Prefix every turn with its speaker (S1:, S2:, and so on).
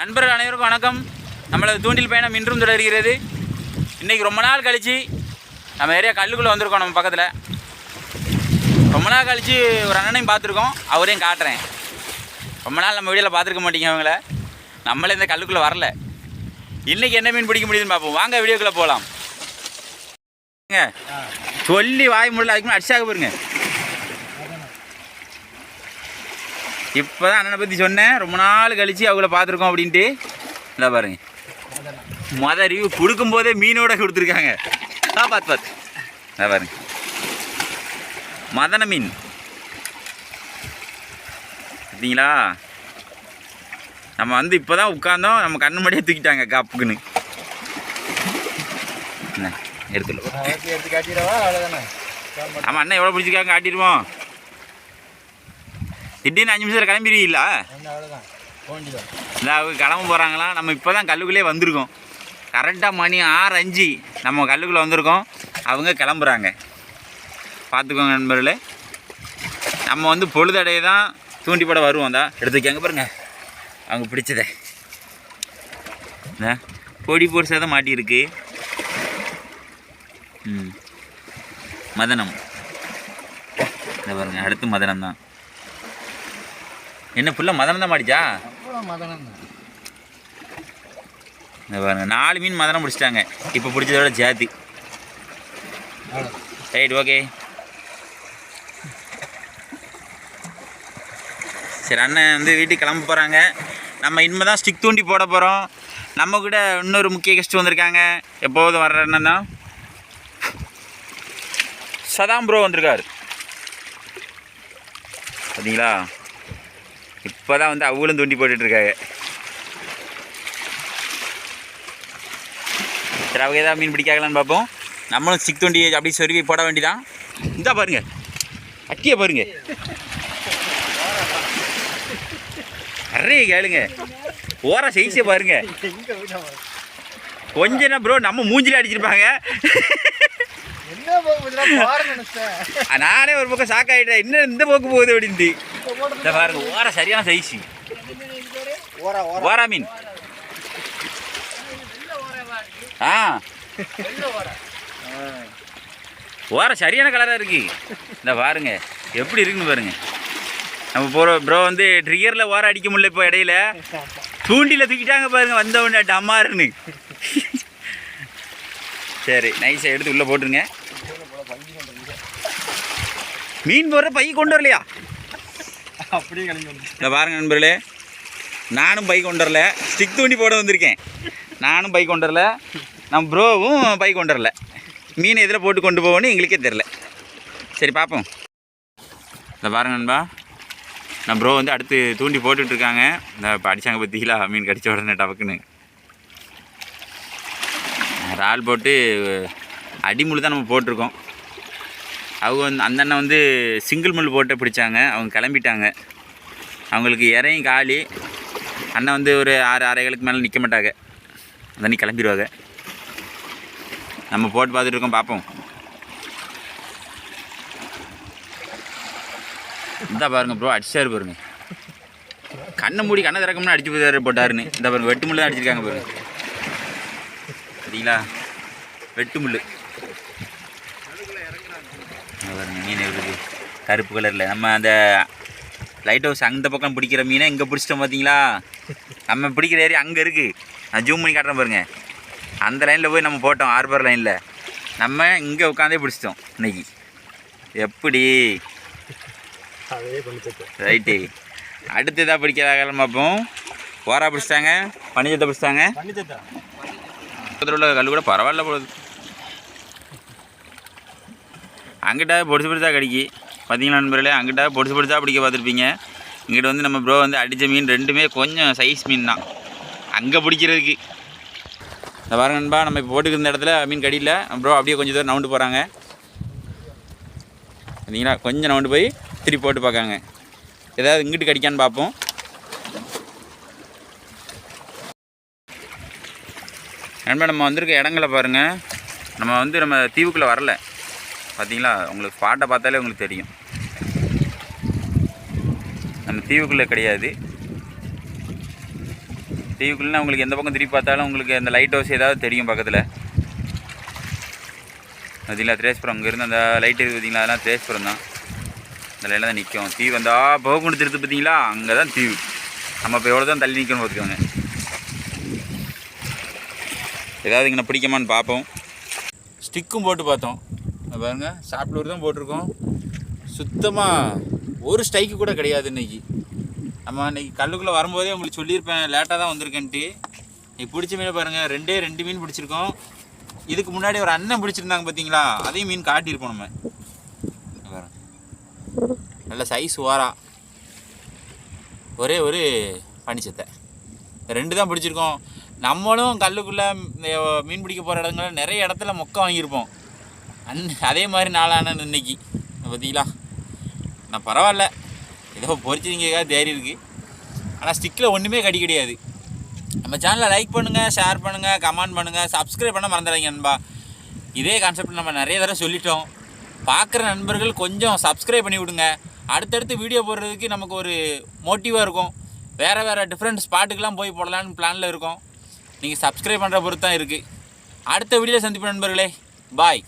S1: நண்பர்கள் அனைவருக்கும் வணக்கம். நம்மளது தூண்டில் பயணம் இன்றும் தொடர்கிறது. இன்றைக்கி ரொம்ப நாள் கழித்து நம்ம ஏரியா கல்லுக்குள்ளே வந்திருக்கோம் நம்ம பக்கத்தில். ரொம்ப நாள் கழித்து ஒரு அண்ணனையும் பார்த்துருக்கோம். அவரையும் காட்டுறேன். ரொம்ப நாள் நம்ம வீடியோவில் பார்த்துருக்க மாட்டீங்க அவங்கள. நம்மளே இந்த கல்லுக்குள்ளே வரல. இன்றைக்கி என்ன மீன் பிடிக்க முடியுதுன்னு பார்ப்போம். வாங்க வீடியோக்குள்ளே போகலாம் சொல்லி வாய் முடியல அதுக்கு அடிச்சாக போயிருங்க. இப்போ தான் அண்ணனை பற்றி சொன்னேன். ரொம்ப நாள் கழித்து அவங்கள பார்த்துருக்கோம் அப்படின்ட்டு. இந்த பாருங்க. மொதல் ரிவ்யூ கொடுக்கும்போதே மீனோட கொடுத்துருக்காங்க. ஆ பார்த்து பார்த்து இந்த பாருங்க. மதன மீன். பார்த்தீங்களா நம்ம வந்து இப்போ தான் உட்காந்தோம் நம்ம கண்ணு முன்னாடியே தூக்கிட்டாங்க காப்புக்குன்னு. என்ன? எடுத்துள்ள ஆமாம் அண்ணன் எவ்வளோ பிடிச்சிருக்காங்க காட்டிடுவோம். திடீர்னு அஞ்சு நிமிஷத்தில் கிளம்பிடுவீங்களா? இந்த அவங்க கிளம்ப போகிறாங்களாம் நம்ம இப்போ தான் கல்லுக்குள்ளே வந்திருக்கோம். கரெக்டாக மணி ஆறு அஞ்சு நம்ம கல்லுக்குள்ளே வந்திருக்கோம். அவங்க கிளம்புறாங்க. பார்த்துக்கோங்க நண்பர்களே. நம்ம வந்து பொழுதடைய தான் தூண்டி போட வருவோம். தான் எடுத்துக்கங்க பாருங்க. அவங்க பிடிச்சதை. பொடி பொடிசாக தான் மாட்டியிருக்கு. ம். மதனம். இந்த பாருங்க அடுத்து மதனம் தான் என்ன ஃபுல்லாக மதனம் தான் மாடிச்சா? இந்த பாருங்க நாலு மீன் மதனம் பிடிச்சிட்டாங்க இப்போ பிடிச்சதோட
S2: அவ்வளோ
S1: ரைட் ஓகே சரி அண்ணன் வந்து வீட்டுக்கு கிளம்ப போகிறாங்க நம்ம இனிமே தான் ஸ்டிக் தூண்டி போட போகிறோம் நம்ம கூட இன்னொரு முக்கிய கெஸ்ட் வந்திருக்காங்க. எப்போதும் வர்ற அண்ணன் தான் சதாம் ப்ரோ வந்திருக்காரு. பார்த்தீங்களா இப்போ தான் வந்து அவங்களும் தூண்டி போட்டுட்ருக்காங்க. சரி அவங்க ஏதாவது மீன் பிடிக்காங்களான்னு பார்ப்போம். நம்மளும் சிக் தூண்டி அப்படி சொருவி போட வேண்டியதான் இந்தா பாருங்க. அக்கிய பாருங்க. நிறைய கேளுங்க. ஓர சைஸே பாருங்க. கொஞ்சம் ப்ரோ நம்ம மூஞ்சில அடிச்சிருப்பாங்க
S2: என்ன போக போதுனா பாரு நினச்சேன்
S1: நானே ஒரு பக்கம் ஷாக் ஆகிட்டேன் என்ன இந்த போக்கு போகுது அப்படின்ட்டு. இந்த பாருங்க ஓர சரியான சைஸ்
S2: ஓரா
S1: மீன். ஆ. ஓர சரியான கலராக இருக்கு. இந்த பாருங்க எப்படி இருக்குன்னு பாருங்க. நம்ம போகிற ப்ரோ வந்து ட்ரிகரில் ஓர அடிக்க முடியல இப்போ இடையில. தூண்டில தூக்கிட்டாங்க பாருங்க வந்தவொடனே டமாருன்னு சரி நைஸாக எடுத்து உள்ளே போட்டுருங்க. மீன் போடுற பை கொண்டு வரலையா?
S2: அப்படியே
S1: இந்த பாருங்க நண்பர்களே. நானும் பைக் கொண்டு வரல. ஸ்டிக் தூண்டி போட வந்திருக்கேன். நானும் பைக் கொண்டு வரல. நம்ம ப்ரோவும் பைக் கொண்டு வரல. மீன் எதில் போட்டு கொண்டு போவோன்னு எங்களுக்கே தெரில. சரி பார்ப்போம். இந்த பாருங்க நண்பா. நான் ப்ரோ வந்து அடுத்து தூண்டி போட்டுட்டு இருக்காங்க. இந்த இப்போ அடிச்சாங்க பற்றிங்களா மீன் கடிச்ச உடனே டபக்குன்னு. இறால் போட்டு அடிமுள் தான் நம்ம போட்டிருக்கோம். அவங்க வந்து அந்த அண்ணன் வந்து சிங்கிள் முள் போட்டு பிடிச்சாங்க. அவங்க கிளம்பிட்டாங்க. அவங்களுக்கு இறையும் காலி. அண்ணன் வந்து ஒரு ஆறு ஆறேகளுக்கு மேலே நிற்க மாட்டாங்க. அதனி கிளம்பிடுவாங்க. நம்ம போட்டு பார்த்துட்டு இருக்கோம் பார்ப்போம். இந்த பாருங்க ப்ரோ அடிச்சாரு பாருங்க. கண்ணை மூடி கண்ணை திறக்கம்னு அடிச்சு போய் போட்டாருன்னு. இந்த பாருங்க வெட்டு முள்ளு தான் அடிச்சிருக்காங்க பாருங்க. சரிங்களா? வெட்டு முள்ளு. இங்க பாருங்க மீன் இருக்குது. கருப்பு கலரில் நம்ம அந்த லைட் ஹவுஸ் அந்த பக்கம் பிடிக்கிற மீனை இங்கே பிடிச்சிட்டோம் பார்த்தீங்களா நம்ம பிடிக்கிற ஏரியா அங்கே இருக்குது நான் ஜூம் பண்ணி காட்டுறேன் பாருங்க. அந்த லைனில் போய் நம்ம போட்டோம் ஆர்பர் லைனில் நம்ம இங்கே உட்காந்தே பிடிச்சிட்டோம் இன்னைக்கு. எப்படி? ரைட்டு அடுத்து எதாவது பிடிக்கிறாங்க பார்ப்போம் ஓரா பிடிச்சிட்டாங்க பனிஜத்தை பிடிச்சிட்டாங்க. பக்கத்தில் உள்ள கல் கூட பரவாயில்ல போகுது அங்கிட்ட பொடிசு பொடிசா கடிக்கி. பார்த்தீங்களா நண்பர்களே? அங்கிட்ட பொடிசு பொடிசா பிடிக்க பார்த்துருப்பீங்க. இங்கிட்ட வந்து நம்ம ப்ரோ வந்து அடித்த மீன் ரெண்டுமே கொஞ்சம் சைஸ் மீன் தான். அங்கே பிடிக்கிறதுக்கு. இந்த பாருங்க நண்பா நம்ம இப்போ போட்டுக்கிற இடத்துல மீன் கடியில் ப்ரோ அப்படியே கொஞ்சம் தூரம் நவுண்டு போகிறாங்க பார்த்தீங்களா கொஞ்சம் நவுண்டு போய் திருப்பி போட்டு பார்க்காங்க ஏதாவது இங்கிட்டு கடிக்கான்னு பார்ப்போம். நண்பா நம்ம வந்திருக்க இடங்களை பாருங்கள் நம்ம வந்து நம்ம தீவுக்குள்ளே வரல. பார்த்தீங்களா உங்களுக்கு ஸ்பாட்டை பார்த்தாலே உங்களுக்கு தெரியும். நம்ம தீவுக்குள்ளே கிடையாது. தீவுக்குள்ளே உங்களுக்கு எந்த பக்கம் திருப்பி பார்த்தாலும் உங்களுக்கு அந்த லைட் ஹவுஸ் ஏதாவது தெரியும் பக்கத்தில். பார்த்தீங்களா திரேஸ்புரம் அங்கேருந்து அந்த லைட் இருக்குது பார்த்தீங்களா அதெல்லாம் திரேஸ்புரம் தான். அதில் லைனில் தான் நிற்கும் தீவு வந்தா போகக்குண்டு திருத்து பார்த்தீங்களா அங்கே தான் தீவு. நம்ம இப்போ எவ்வளோ தான் தள்ளி நிற்கணும் பார்த்துக்கோங்க. ஏதாவது இங்கே பிடிக்குமான்னு பார்ப்போம். ஸ்டிக்கும் போட்டு பார்த்தோம். பாருங்கள் பாருங்க சாப்பிட்டூர் தான் போட்டிருக்கோம். சுத்தமாக ஒரு ஸ்ட்ரைக்கு கூட கிடையாது இன்னைக்கு. நம்ம இன்றைக்கி கல்லுக்குள்ளே வரும்போதே உங்களுக்கு சொல்லியிருப்பேன் லேட்டாக தான் வந்திருக்கேன்ட்டு. நீ பிடிச்ச மீனை பாருங்கள் ரெண்டே ரெண்டு மீன் பிடிச்சிருக்கோம். இதுக்கு முன்னாடி ஒரு அண்ணன் பிடிச்சிருந்தாங்க பார்த்தீங்களா அதையும் மீன் காட்டியிருப்போம் நம்ம. பாருங்க. நல்ல சைஸ் வாரா ஒரே ஒரு பனிச்சத்தை. ரெண்டு தான் பிடிச்சிருக்கோம். நம்மளும் கல்லுக்குள்ளே மீன் பிடிக்க போகிற இடங்கள்ல நிறைய இடத்துல மொக்கை வாங்கியிருப்போம். அந் அதே மாதிரி நாளான இன்னைக்கு. பார்த்தீங்களா? நான் பரவாயில்ல. ஏதோ பொறிச்சிருங்கிறதுக்காக தேறி இருக்குது ஆனால் ஸ்டிக்கில் ஒன்றுமே கடி கிடையாது. நம்ம சேனலை லைக் பண்ணுங்கள் ஷேர் பண்ணுங்கள் கமெண்ட் பண்ணுங்கள் சப்ஸ்கிரைப் பண்ண மறந்துடாதீங்க நண்பா. இதே கான்செப்ட் நம்ம நிறைய தடவை சொல்லிட்டோம். பார்க்குற நண்பர்கள் கொஞ்சம் சப்ஸ்கிரைப் பண்ணி விடுங்க. அடுத்தடுத்து வீடியோ போடுறதுக்கு நமக்கு ஒரு மோட்டிவாக இருக்கும். வேறு வேறு டிஃப்ரெண்ட் ஸ்பாட்டுக்கெலாம் போய் போடலான்னு பிளானில் இருக்கோம். நீங்கள் சப்ஸ்கிரைப் பண்ணுற பொறுத்து தான் இருக்குது அடுத்த வீடியோவில் சந்திப்போம் நண்பர்களே. பாய்